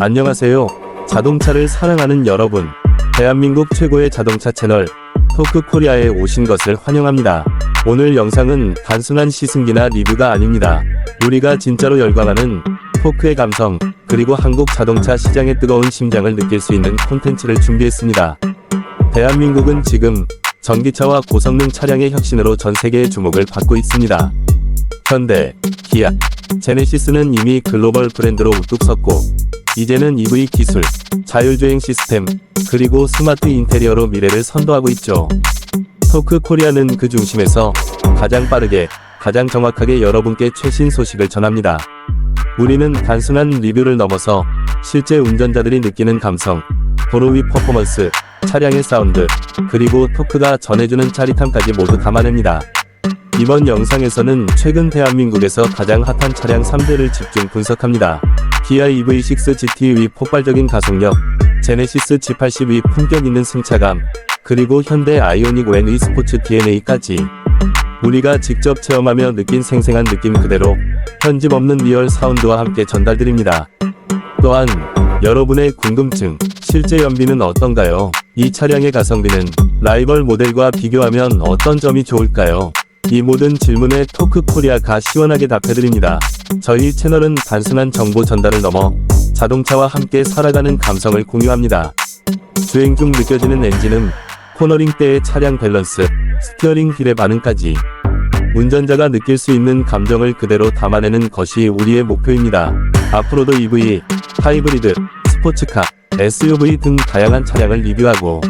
안녕하세요. 자동차를 사랑하는 여러분. 대한민국 최고의 자동차 채널 토크 코리아에 오신 것을 환영합니다. 오늘 영상은 단순한 시승기나 리뷰가 아닙니다. 우리가 진짜로 열광하는 토크의 감성, 그리고 한국 자동차 시장의 뜨거운 심장을 느낄 수 있는 콘텐츠를 준비했습니다. 대한민국은 지금 전기차와 고성능 차량의 혁신으로 전 세계의 주목을 받고 있습니다. 현대, 기아, 제네시스는 이미 글로벌 브랜드로 우뚝 섰고, 이제는 EV 기술, 자율주행 시스템, 그리고 스마트 인테리어로 미래를 선도하고 있죠. 토크 코리아는 그 중심에서 가장 빠르게, 가장 정확하게 여러분께 최신 소식을 전합니다. 우리는 단순한 리뷰를 넘어서 실제 운전자들이 느끼는 감성, 도로 위 퍼포먼스, 차량의 사운드, 그리고 토크가 전해주는 짜릿함까지 모두 담아냅니다. 이번 영상에서는 최근 대한민국에서 가장 핫한 차량 3대를 집중 분석합니다. 기아 EV6 GT의 폭발적인 가속력, 제네시스 G80의 품격 있는 승차감, 그리고 현대 아이오닉 N의 스포츠 DNA까지 우리가 직접 체험하며 느낀 생생한 느낌 그대로 편집 없는 리얼 사운드와 함께 전달드립니다. 또한 여러분의 궁금증, 실제 연비는 어떤가요? 이 차량의 가성비는 라이벌 모델과 비교하면 어떤 점이 좋을까요? 이 모든 질문에 토크 코리아가 시원하게 답해드립니다. 저희 채널은 단순한 정보 전달을 넘어 자동차와 함께 살아가는 감성을 공유합니다. 주행 중 느껴지는 엔진음, 코너링 때의 차량 밸런스, 스티어링 휠의 반응까지 운전자가 느낄 수 있는 감정을 그대로 담아내는 것이 우리의 목표입니다. 앞으로도 EV, 하이브리드, 스포츠카, SUV 등 다양한 차량을 리뷰하고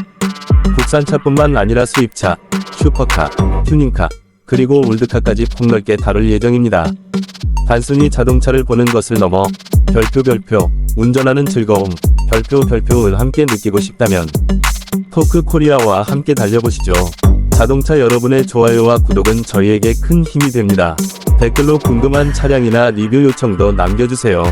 국산차뿐만 아니라 수입차, 슈퍼카, 튜닝카, 그리고 올드카까지 폭넓게 다룰 예정입니다. 단순히 자동차를 보는 것을 넘어 별표 별표, 운전하는 즐거움, 별표 별표를 함께 느끼고 싶다면 토크 코리아와 함께 달려보시죠. 자동차 여러분의 좋아요와 구독은 저희에게 큰 힘이 됩니다. 댓글로 궁금한 차량이나 리뷰 요청도 남겨주세요.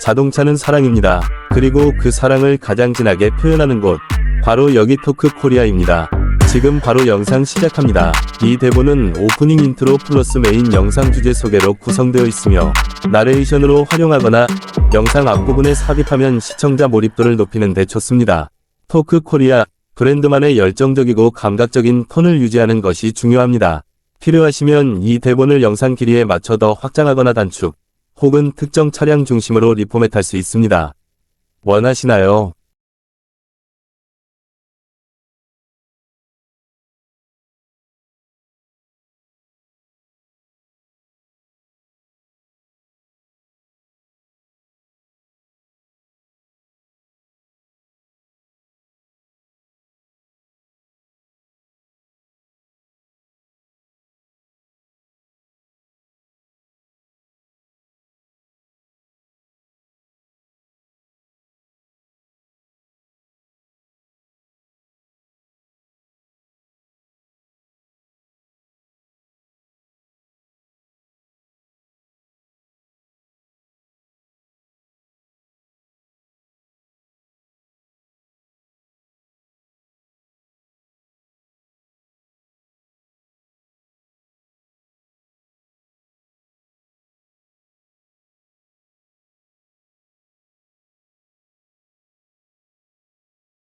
자동차는 사랑입니다. 그리고 그 사랑을 가장 진하게 표현하는 곳, 바로 여기 토크 코리아입니다. 지금 바로 영상 시작합니다. 이 대본은 오프닝 인트로 플러스 메인 영상 주제 소개로 구성되어 있으며 나레이션으로 활용하거나 영상 앞부분에 삽입하면 시청자 몰입도를 높이는 데 좋습니다. 토크 코리아 브랜드만의 열정적이고 감각적인 톤을 유지하는 것이 중요합니다. 필요하시면 이 대본을 영상 길이에 맞춰 더 확장하거나 단축, 혹은 특정 차량 중심으로 리포맷할 수 있습니다. 원하시나요?